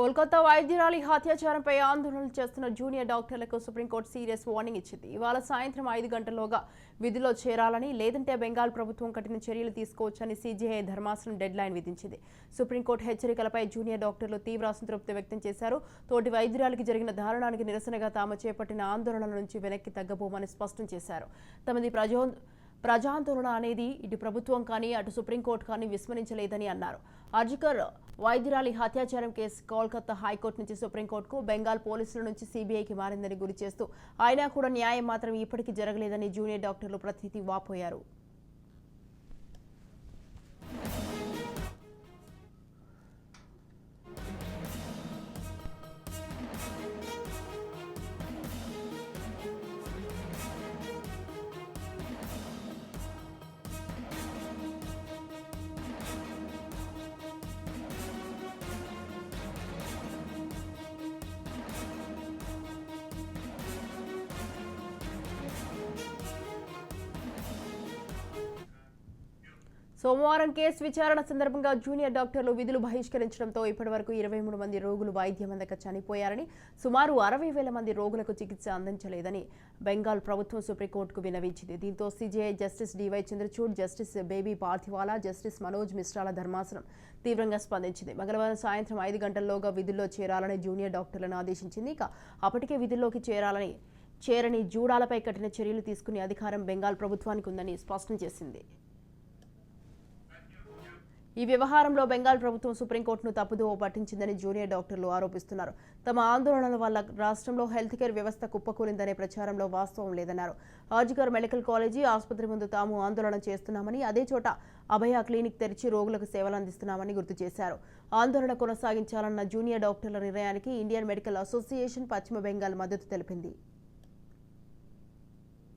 కోల్కతా వైద్యురాలి హత్యాచారంపై ఆందోళనలు చేస్తున్న జూనియర్ డాక్టర్లకు సుప్రీంకోర్టు సీరియస్ వార్నింగ్ ఇచ్చింది. ఇవాళ సాయంత్రం ఐదు గంటల్లోగా విధిలో చేరాలని లేదంటే బెంగాల్ ప్రభుత్వం కఠిన చర్యలు తీసుకోవచ్చని సీజీఐ ధర్మాసనం డెడ్ లైన్ విధించింది. సుప్రీంకోర్టు హెచ్చరికలపై జూనియర్ డాక్టర్లు తీవ్ర అసంతృప్తి వ్యక్తం చేశారు. తోటి వైద్యురాలికి జరిగిన దారుణానికి నిరసనగా తాము చేపట్టిన ఆందోళనల నుంచి వెనక్కి తగ్గబోమని స్పష్టం చేశారు. తమది ప్రజో ప్రజాందోళన అనేది ఇటు ప్రభుత్వం కానీ అటు సుప్రీంకోర్టు కానీ విస్మరించలేదని అన్నారు. అర్జికర్ వైద్యురాలి హత్యాచారం కేసు కోల్కతా హైకోర్టు నుంచి సుప్రీంకోర్టుకు బెంగాల్ పోలీసుల నుంచి సీబీఐకి మారిందని గురి చేస్తూ అయినా కూడా న్యాయం మాత్రం ఇప్పటికీ జరగలేదని జూనియర్ డాక్టర్లు ప్రతినిధి వాపోయారు. సోమవారం కేసు విచారణ సందర్భంగా జూనియర్ డాక్టర్లు విధులు బహిష్కరించడంతో ఇప్పటివరకు ఇరవై మూడు మంది రోగులు వైద్యం అందక చనిపోయారని సుమారు అరవై వేల మంది రోగులకు చికిత్స అందించలేదని బెంగాల్ ప్రభుత్వం సుప్రీంకోర్టుకు వినవించింది దీంతో CJI justice D Y Chandrachud justice baby Pardiwala justice Manoj మిశ్రాల ధర్మాసనం తీవ్రంగా స్పందించింది. మంగళవారం సాయంత్రం ఐదు గంటల్లోగా విధుల్లో చేరాలని జూనియర్ డాక్టర్లను ఆదేశించింది. ఇక అప్పటికే విధుల్లోకి చేరాలని చేరని జూడాలపై కఠిన చర్యలు తీసుకునే అధికారం బెంగాల్ ప్రభుత్వానికి ఉందని స్పష్టం చేసింది. ఈ వ్యవహారంలో బెంగాల్ ప్రభుత్వం సుప్రీంకోర్టును తప్పుదోవ పట్టించిందని జూనియర్ డాక్టర్లు ఆరోపిస్తున్నారు. తమ ఆందోళనల వల్ల రాష్ట్రంలో హెల్త్ కేర్ వ్యవస్థ కుప్పకూలిందనే ప్రచారంలో వాస్తవం లేదన్నారు. ఆర్జికర్ మెడికల్ కాలేజీ ఆసుపత్రి ముందు తాము ఆందోళన చేస్తున్నామని అదే చోట అభయ క్లినిక్ తెరిచి రోగులకు సేవలు అందిస్తున్నామని గుర్తు చేశారు. ఆందోళన కొనసాగించాలన్న జూనియర్ డాక్టర్ల నిర్ణయానికి ఇండియన్ మెడికల్ అసోసియేషన్ పశ్చిమ బెంగాల్ మద్దతు తెలిపింది.